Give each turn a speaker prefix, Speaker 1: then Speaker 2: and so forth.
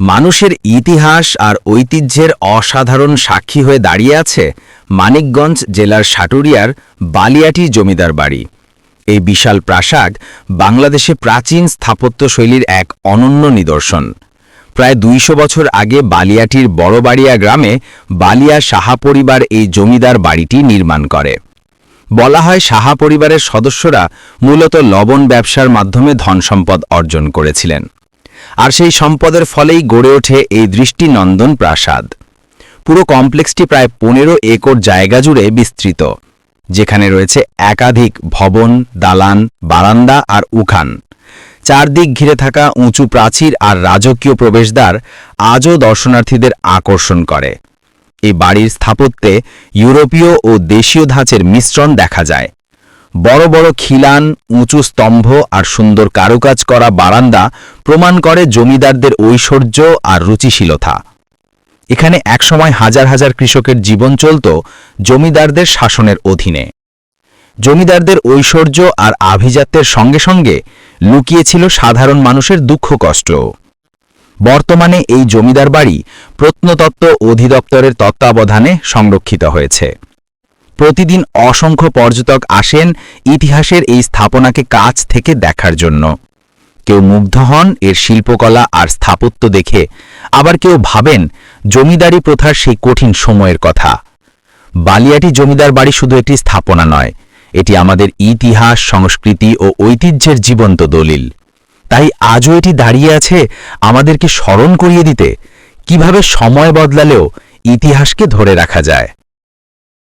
Speaker 1: মানুষের ইতিহাস আর ঐতিহ্যের অসাধারণ সাক্ষী হয়ে দাঁড়িয়ে আছে মানিকগঞ্জ জেলার সাটুরিয়ার বালিয়াটি জমিদার বাড়ি। এই বিশাল প্রাসাদ বাংলাদেশে প্রাচীন স্থাপত্যশৈলীর এক অনন্য নিদর্শন। প্রায় দুইশো বছর আগে বালিয়াটির বড়বাড়িয়া গ্রামে বালিয়া সাহা পরিবার এই জমিদার বাড়িটি নির্মাণ করে। বলা হয় সাহা পরিবারের সদস্যরা মূলত লবণ ব্যবসার মাধ্যমে ধনসম্পদ অর্জন করেছিলেন। আর সেই সম্পদের ফলেই গড়ে ওঠে এই দৃষ্টিনন্দন প্রাসাদ। পুরো কমপ্লেক্সটি প্রায় পনেরো একর জায়গা জুড়ে বিস্তৃত, যেখানে রয়েছে একাধিক ভবন, দালান, বারান্দা আর উখান। চারদিক ঘিরে থাকা উঁচু প্রাচীর আর রাজকীয় প্রবেশদ্বার আজও দর্শনার্থীদের আকর্ষণ করে। এই বাড়ির স্থাপত্যে ইউরোপীয় ও দেশীয় ধাঁচের মিশ্রণ দেখা যায়। বড় বড় খিলান, উঁচু স্তম্ভ আর সুন্দর কারুকাজ করা বারান্দা প্রমাণ করে জমিদারদের ঐশ্বর্য আর রুচিশীলতা। এখানে একসময় হাজার হাজার কৃষকের জীবন চলত জমিদারদের শাসনের অধীনে। জমিদারদের ঐশ্বর্য আর আভিজাত্যের সঙ্গে সঙ্গে লুকিয়েছিল সাধারণ মানুষের দুঃখ কষ্ট। বর্তমানে এই জমিদার বাড়ি প্রত্নতত্ত্ব অধিদপ্তরের তত্ত্বাবধানে সংরক্ষিত হয়েছে। প্রতিদিন অসংখ্য পর্যটক আসেন ইতিহাসের এই স্থাপনাকে কাছ থেকে দেখার জন্য। কেউ মুগ্ধ হন, এর শিল্পকলা আর স্থাপত্য দেখে। আবার কেউ ভাবেন, জমিদারি প্রথার সেই কঠিন সময়ের কথা। বালিয়াটি জমিদার বাড়ি শুধু একটি স্থাপনা নয়, এটি আমাদের ইতিহাস, সংস্কৃতি ও ঐতিহ্যের জীবন্ত দলিল। তাই আজও এটি দাঁড়িয়ে আছে আমাদেরকে স্মরণ করিয়ে দিতে। কীভাবে সময় বদলালেও ইতিহাসকে ধরে রাখা যায়।